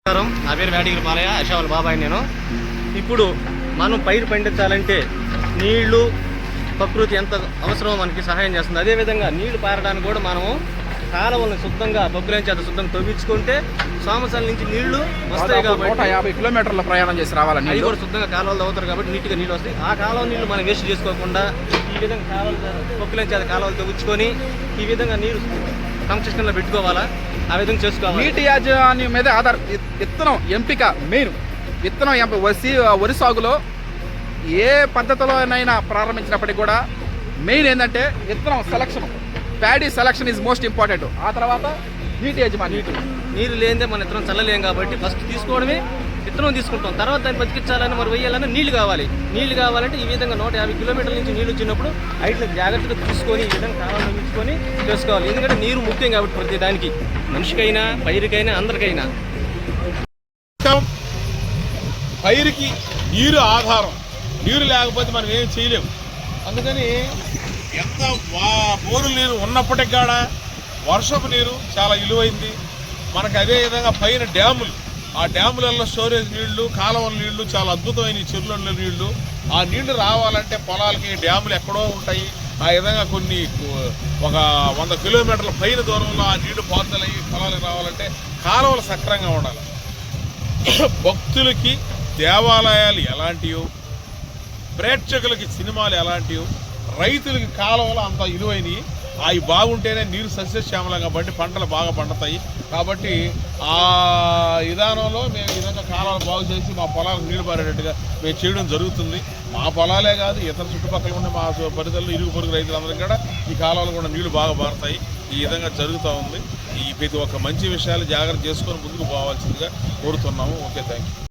నమస్కారం. నా పేరు వేటగిరి పాలయ్య అశావుల బాబాయ్ నేను. ఇప్పుడు మనం పైరు పండించాలంటే నీళ్ళు ప్రకృతి ఎంత అవసరమో మనకి సహాయం చేస్తుంది. అదేవిధంగా నీళ్ళు పారడానికి కూడా మనము కాలువలను శుద్ధంగా బొగ్గులేం చేత శుద్ధంగా తవ్వించుకుంటే సోమసాల నుంచి నీళ్ళు వస్తాయి కాబట్టి యాభై కిలోమీటర్ల ప్రయాణం చేసి రావాలని అవి కూడా శుద్ధంగా కాలువలు అవుతారు కాబట్టి నీట్గా నీళ్ళు వస్తాయి. ఆ కాలువ నీళ్ళు మనం వేస్ట్ చేసుకోకుండా ఈ విధంగా కాలువలు బొగ్గులేం చేత కాలువలు తవ్వించుకొని ఈ విధంగా నీరు సంరక్షణలో పెట్టుకోవాలా? ఆ విధంగా చేసుకోవాలి? నీటి యాజమాన్యం మీద ఆధార విత్- విత్తనం ఎంపిక మెయిన్ విత్తనం ఎంప వరి వరి సాగులో ఏ పద్ధతిలోనైనా ప్రారంభించినప్పటికీ కూడా మెయిన్ ఏంటంటే విత్తనం selection paddy selection is most important ఆ తర్వాత నీటి యాజమాన్యం. నీరు లేనిదే మన ఇత్తనం చల్లలేం కాబట్టి ఫస్ట్ తీసుకోవడమే విత్తనం తీసుకుంటాం. తర్వాత దాన్ని బతికించాలని మరి వేయాలని నీళ్ళు కావాలి. నీళ్ళు కావాలంటే ఈ విధంగా నూట యాభై కిలోమీటర్ల నుంచి నీళ్ళు వచ్చినప్పుడు ఐట్లు జాగ్రత్తగా తీసుకొని ఈ విధంగా కావాలని ఉంచుకొని చేసుకోవాలి. ఎందుకంటే నీరు ముఖ్యం కాబట్టి ప్రతి దానికి. మనిషికైనా పైరుకైనా అందరికైనా. పైరుకి నీరు ఆధారం. నీరు లేకపోతే మనం ఏం చేయలేము అందుకని ఎంత వా- బోరు నీరు ఉన్నప్పటికి కూడా వర్షపు నీరు చాలా విలువైంది మనకు అదే విధంగా పైన డ్యాములు. ఆ డ్యాములలో స్టోరేజ్ నీళ్ళు కాలువల నీళ్ళు చాలా అద్భుతమైన ఈ చెరువుల నీళ్ళు. ఆ నీళ్ళు రావాలంటే పొలాలకి డ్యాములు ఎక్కడో ఉంటాయి. ఆ విధంగా కొన్ని ఒక వంద కిలోమీటర్ల పైన దూరంలో ఆ నీళ్ళు పారుదలయ్యి పొలాలకు రావాలంటే కాలువలు సక్రంగా ఉండాలి. భక్తులకి దేవాలయాలు ఎలాంటివి ప్రేక్షకులకి సినిమాలు ఎలాంటివి రైతులకి కాలువలు అంత ఇలువైనవి అవి బాగుంటేనే నీరు సస్యశ్యామలం కాబట్టి పంటలు బాగా పండుతాయి. కాబట్టి ఆ విధానంలో మేము ఈ విధంగా కాలాలు బాగు చేసి మా పొలాలకు నీళ్ళు పారేటట్టుగా మేము చేయడం జరుగుతుంది. మా పొలాలే కాదు ఇతర చుట్టుపక్కల ఉండే మా పరిధిలో ఇరుగు పొరుగు రైతులందరికీ కూడా ఈ కాలాలు కూడా నీళ్ళు బాగా పారుతాయి. ఈ విధంగా జరుగుతూ ఉంది. ఈ ప్రతి ఒక్క మంచి విషయాలు జాగ్రత్త చేసుకొని ముందుకు పోవాల్సిందిగా కోరుతున్నాము. Okay thank you